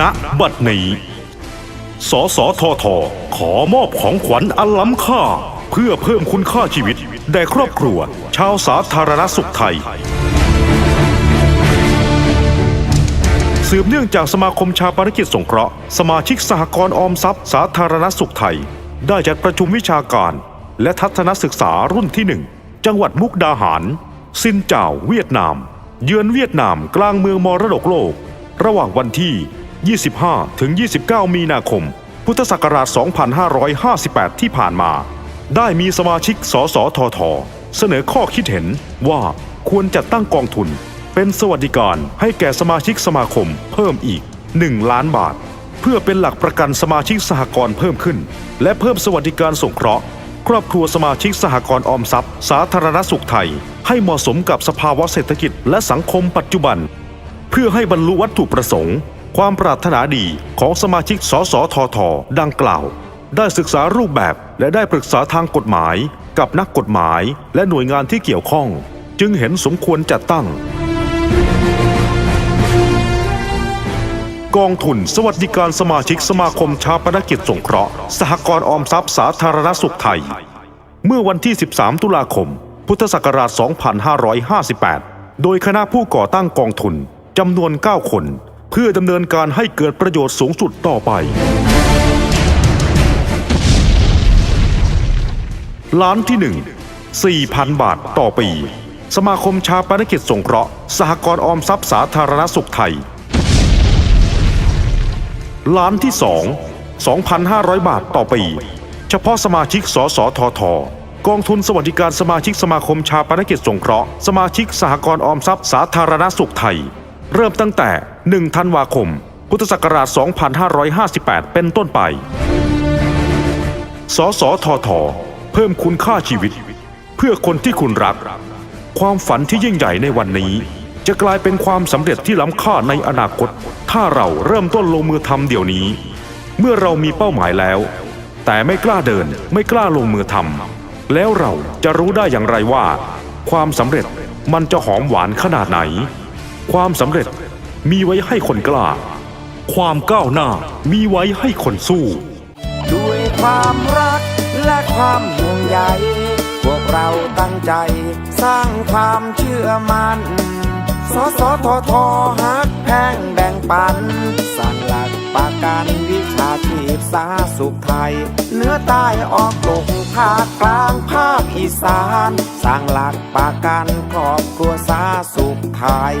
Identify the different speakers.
Speaker 1: ณบัดนี้ สสทท ขอมอบของขวัญอันล้ำค่า เพื่อเพิ่มคุณค่าชีวิตแด่ครอบครัว ชาวสาธารณสุขไทย สืบเนื่องจากสมาคมชาปนกิจสงเคราะห์ สมาชิกสหกรณ์ออมทรัพย์สาธารณสุขไทย ได้จัดประชุมวิชาการ และทัศนศึกษารุ่นที่1จังหวัดมุกดาหาร ซินเจ้าเวียดนาม เยือนเวียดนามกลางเมืองมรดกโลก ระหว่างวันที่ 25 ถึง 29 มีนาคม พุทธศักราช 2558 ที่ผ่านมา ได้มีสมาชิกสสทท เสนอข้อคิดเห็นว่าควรจัดตั้งกองทุน เป็นสวัสดิการให้แก่สมาชิกสมาคมเพิ่มอีก 1 ล้านบาท เพื่อเป็นหลักประกันสมาชิกสหกรณ์เพิ่มขึ้น และเพิ่มสวัสดิการสงเคราะห์ครอบครัวสมาชิกสหกรณ์ออมทรัพย์ สาธารณสุขไทย ให้เหมาะสมกับสภาวะเศรษฐกิจและสังคมปัจจุบัน เพื่อให้บรรลุวัตถุประสงค์ ความปรารถนาดีของสมาชิกสสทท ดังกล่าว ได้ศึกษารูปแบบและได้ปรึกษาทางกฎหมาย กับนักกฎหมายและหน่วยงานที่เกี่ยวข้อง จึงเห็นสมควรจัดตั้ง กองทุนสวัสดิการสมาชิกสมาคมชาปนกิจสงเคราะห์ สหกรณ์ออมทรัพย์สาธารณสุขไทย เมื่อวันที่ 13 ตุลาคม พุทธศักราช 2558 โดยคณะผู้ก่อตั้งกองทุนจำนวน 9 คน เพื่อดำเนินการให้เกิดประโยชน์สูงสุดต่อไป ล้านที่ 1 4,000 บาทต่อปี สมาคมชาปนกิจสงเคราะห์ สหกรณ์ออมทรัพย์สาธารณสุขไทย ล้านที่ 2 2,500 บาทต่อปี เฉพาะสมาชิกสสททกองทุนสวัสดิการสมาชิกสมาคมชาปนกิจสงเคราะห์ สมาชิกสหกรณ์ออมทรัพย์สาธารณสุขไทย เริ่มตั้งแต่ 1 ธันวาคม พุทธศักราช 2558 เป็นต้นไป สสทท เพิ่มคุณค่าชีวิต เพื่อคนที่คุณรัก ความฝันที่ยิ่งใหญ่ในวันนี้ จะกลายเป็นความสำเร็จที่ล้ำค่าในอนาคต ถ้าเราเริ่มต้นลงมือทำเดี๋ยวนี้ เมื่อเรามีเป้าหมายแล้ว แต่ไม่กล้าเดินไม่กล้าลงมือทำแล้วเราจะรู้ได้อย่างไรว่า ความสำเร็จมันจะหอมหวานขนาดไหน ความสำเร็จ มีไว้ให้คนกล้า ความก้าวหน้ามีไว้ให้คนสู้
Speaker 2: ด้วยความรักและความห่วงใยพวกเราตั้งใจสร้างความเชื่อมัน่นสสททฮักแพงแบ่งปันสร้างหลักประกันวิชาชีพสาสุขไทยเนื้อใต้ออกตกภาคกลางภาคอีสานสร้างหลักประกันครอบครัวสาสุขไทย